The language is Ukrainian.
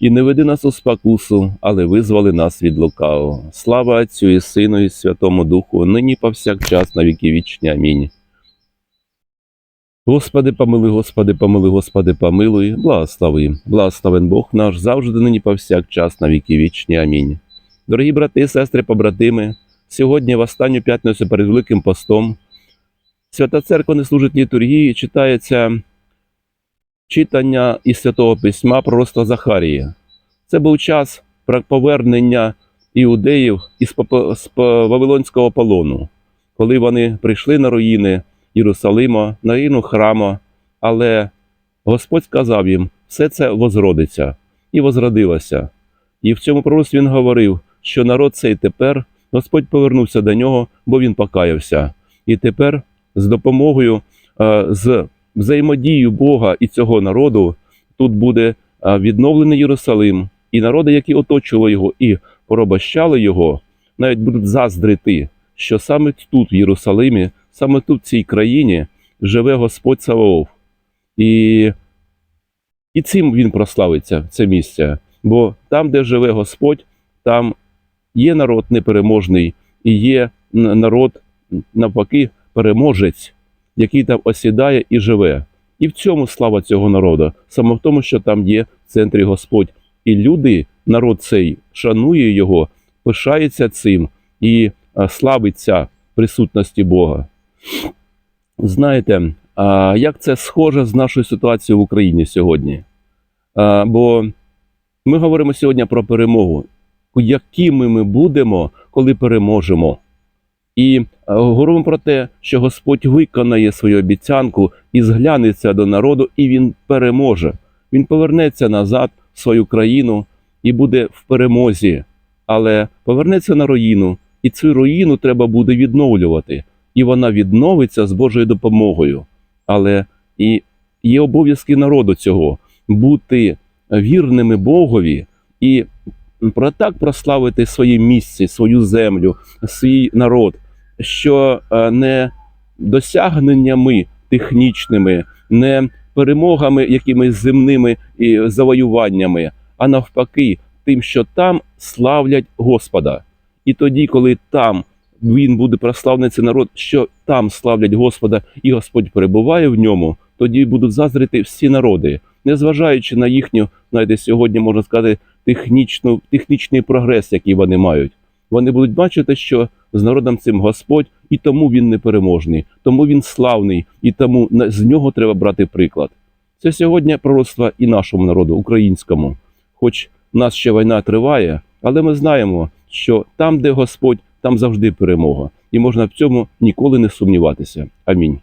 І не веди нас у спокусу, але визволи нас від лукавого. Слава Отцю і Сину, і Святому Духу, нині повсякчас на віки вічні. Амінь. Господи, помилуй, Господи, помилуй, Господи, помилуй, благослови. Благословен Бог наш завжди нині повсякчас на віки вічні. Амінь. Дорогі брати, сестри, побратими, сьогодні в останню п'ятницю перед Великим постом Свята Церква не служить літургії, читається читання із Святого Письма пророцтва Захарії. Це був час повернення іудеїв із Вавилонського полону, коли вони прийшли на руїни Єрусалима, на руїну храму, але Господь сказав їм, все це возродиться і возродилося. І в цьому пророцтві він говорив, що народ цей тепер Господь повернувся до нього, бо він покаявся. І тепер з допомогою, е, з взаємодією Бога і цього народу тут буде відновлений Єрусалим, і народи, які оточували його і порабощали його, навіть будуть заздрити, що саме тут, в Єрусалимі, саме тут, в цій країні, живе Господь Саваоф. І, і цим він прославиться, це місце. Бо там, де живе Господь, там є народ непереможний, і є народ, навпаки, переможець, який там осідає і живе. І в цьому слава цього народу, саме в тому, що там є в центрі Господь. І люди, народ цей шанує його, пишається цим і славиться присутності Бога. Знаєте, як це схоже з нашою ситуацією в Україні сьогодні? Бо ми говоримо сьогодні про перемогу. Якими ми будемо, коли переможемо? І е, говоримо про те, що Господь виконає свою обіцянку і зглянеться до народу, і він переможе. Він повернеться назад в свою країну і буде в перемозі, але повернеться на руїну, і цю руїну треба буде відновлювати. І вона відновиться з Божою допомогою. Але і є обов'язки народу цього бути вірними Богові і про так прославити своє місце, свою землю, свій народ, що е, не досягненнями технічними, не перемогами якимись земними і завоюваннями, а навпаки, тим, що там славлять Господа. І тоді, коли там він буде прославлений цей народ, що там славлять Господа, і Господь перебуває в ньому, тоді будуть заздрити всі народи, незважаючи на їхню, знаєте, сьогодні можна сказати, технічну, технічний прогрес, який вони мають. Вони будуть бачити, що з народом цим Господь, і тому він непереможний, тому він славний, і тому з нього треба брати приклад. Це сьогодні пророцтво і нашому народу, українському. Хоч в нас ще війна триває, але ми знаємо, що там, де Господь, там завжди перемога, і можна в цьому ніколи не сумніватися. Амінь.